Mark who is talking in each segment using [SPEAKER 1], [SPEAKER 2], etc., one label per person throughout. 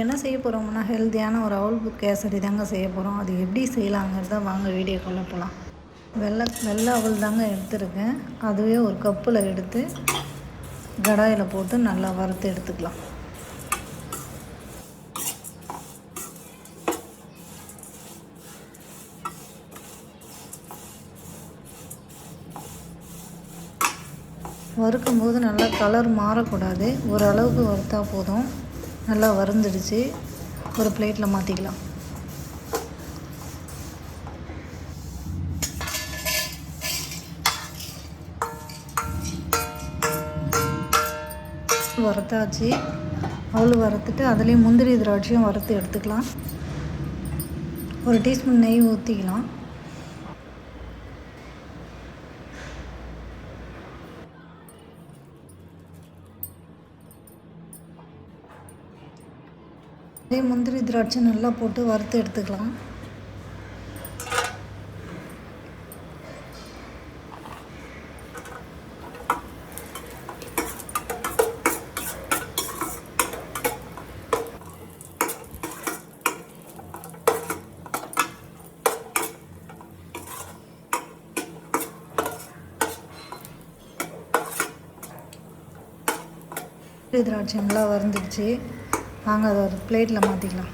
[SPEAKER 1] என்ன செய்ய போகிறோம்னா ஹெல்த்தியான ஒரு அவுல் கேசரி தாங்க செய்ய போகிறோம் அது எப்படி செய்யலாங்கிறத வாங்க வீடியோக்குள்ளே போகலாம் வெள்ளை வெள்ளை அவல் தாங்க எடுத்துருக்கேன். அதுவே ஒரு கப்பில் எடுத்து கடாயில் போட்டு நல்லா வறுத்து எடுத்துக்கலாம். வறுக்கும் போது நல்லா கலர் மாறக்கூடாது. ஓரளவுக்கு வறுத்தா போதும். நல்லா வறுந்துடுச்சு. ஒரு பிளேட்டில் மாற்றிக்கலாம் வறுத்தாச்சு. அவள் வறுத்துட்டு அதுலேயும் முந்திரி திராட்சையும் வறுத்து எடுத்துக்கலாம். ஒரு டீஸ்பூன் நெய் ஊற்றிக்கலாம் அதே முந்திரி திராட்சை நல்லா போட்டு வறுத்து எடுத்துக்கலாம். திராட்சை நல்லா வறந்துடுச்சு. வாங்க அதை ஒரு பிளேட்டில் மாற்றிக்கலாம்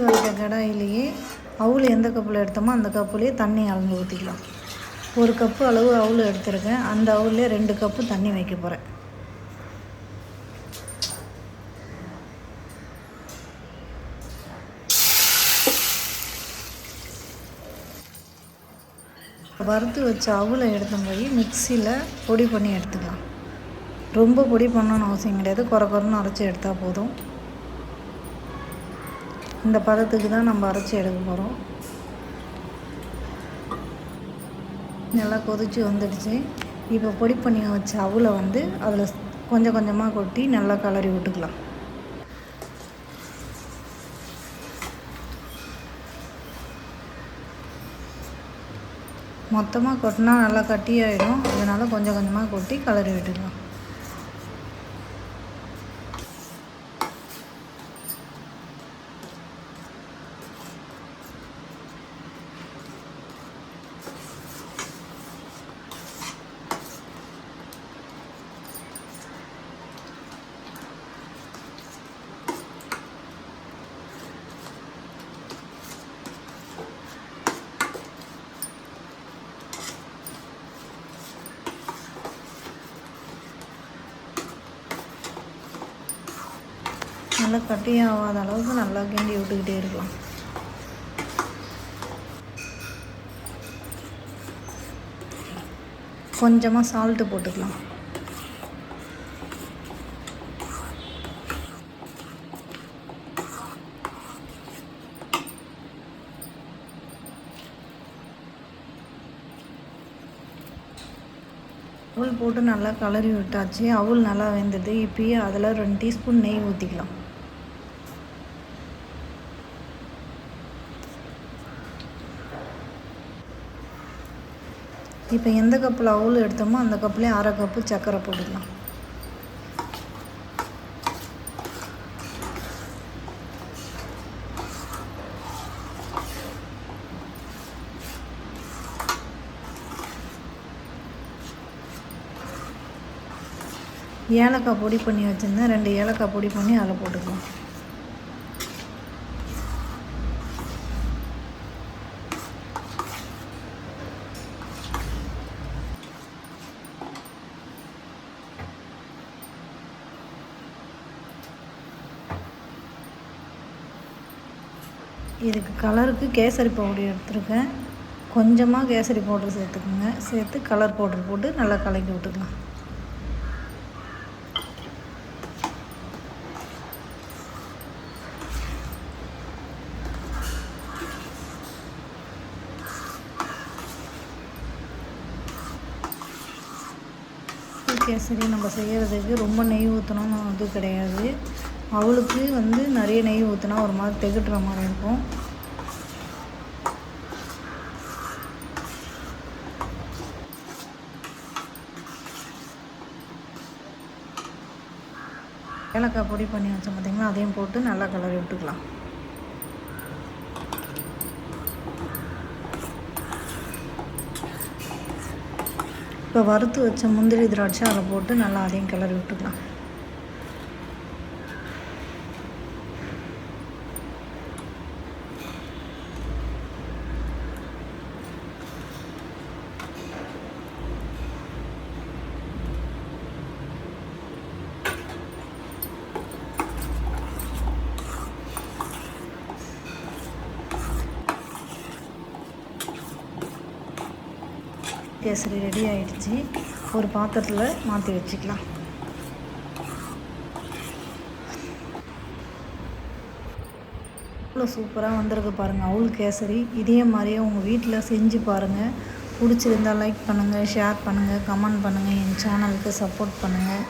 [SPEAKER 1] வறுத்த கடாயிலேயே அவுள் எந்த கப்பில் எடுத்தோமோ அந்த கப்புலேயே தண்ணி அளந்து ஊற்றிக்கலாம் ஒரு கப்பு அளவு அவுள் எடுத்திருக்கேன். அந்த அவுள்லேயே ரெண்டு கப்பு தண்ணி வைக்க போகிறேன் வறுத்து வச்ச அவுளை எடுத்த போய் மிக்சியில் பொடி பண்ணி எடுத்துக்கலாம். ரொம்ப பொடி பண்ணணும்னு அவசியம் கிடையாது. குறை குறைன்னு அரைச்சி எடுத்தால் போதும். இந்த பதத்துக்கு தான் நம்ம அரைச்சி எடுக்க போகிறோம் நல்லா கொதிச்சு வந்துடுச்சு. இப்போ பொடி பண்ணி வச்ச அவுளை வந்து அதில் கொஞ்சம் கொஞ்சமாக கொட்டி நல்லா கலரி விட்டுக்கலாம். மொத்தமாக கொட்டினா நல்லா கட்டியாயிடும். அதனால் கொஞ்சம் கொஞ்சமாக கொட்டி கலரி விட்டுக்கலாம். நல்லா கட்டியாகாத அளவுக்கு நல்லா கிண்டி விட்டுக்கிட்டே இருக்கலாம். கொஞ்சமாக சால்ட்டு போட்டுக்கலாம். அவுள் போட்டு நல்லா கலரி விட்டாச்சு. அவுள் நல்லா வெந்தது இப்போயே அதில் ரெண்டு டீஸ்பூன் நெய் ஊற்றிக்கலாம் இப்போ எந்த கப்பில் அவுள் எடுத்தோமோ அந்த கப்புலேயே அரை கப்பு சர்க்கரை போட்டுக்கலாம். ஏலக்காய் பொடி பண்ணி வச்சுருந்தேன். ரெண்டு ஏலக்காய் பொடி பண்ணி அதில் போட்டுக்கலாம். இதுக்கு கலருக்கு கேசரி பவுடர் எடுத்துருக்கேன். கொஞ்சமாக கேசரி பவுடர் சேர்த்துக்கோங்க. சேர்த்து கலர் பவுடர் போட்டு நல்லா கலக்கி விட்டுக்கலாம். கேசரி நம்ம செய்கிறதுக்கு ரொம்ப நெய் ஊற்றணும்னு இது கிடையாது. அவளுக்கு வந்து நிறைய நெய் ஊற்றினா ஒரு மாதிரி திகட்டுற மாதிரி இருக்கும். ஏலக்காய் பொடி பண்ணி வச்சோம் பார்த்திங்கன்னா அதையும் போட்டு நல்லா கலரி விட்டுக்கலாம். இப்போ வறுத்து வச்ச முந்திரி திராட்சை அதை போட்டு நல்லா அதையும் கிளறி விட்டுக்கலாம். கேசரி ரெடி ஆகிடுச்சி ஒரு பாத்திரத்தில் மாற்றி வச்சுக்கலாம். அவ்வளோ சூப்பராக வந்திருக்கு பாருங்கள் அவுள் கேசரி. இதே மாதிரியே உங்கள் வீட்டில் செஞ்சு பாருங்கள் பிடிச்சிருந்தால் லைக் பண்ணுங்கள் ஷேர் பண்ணுங்கள் கமெண்ட் பண்ணுங்கள் என் சேனலுக்கு சப்போர்ட் பண்ணுங்கள்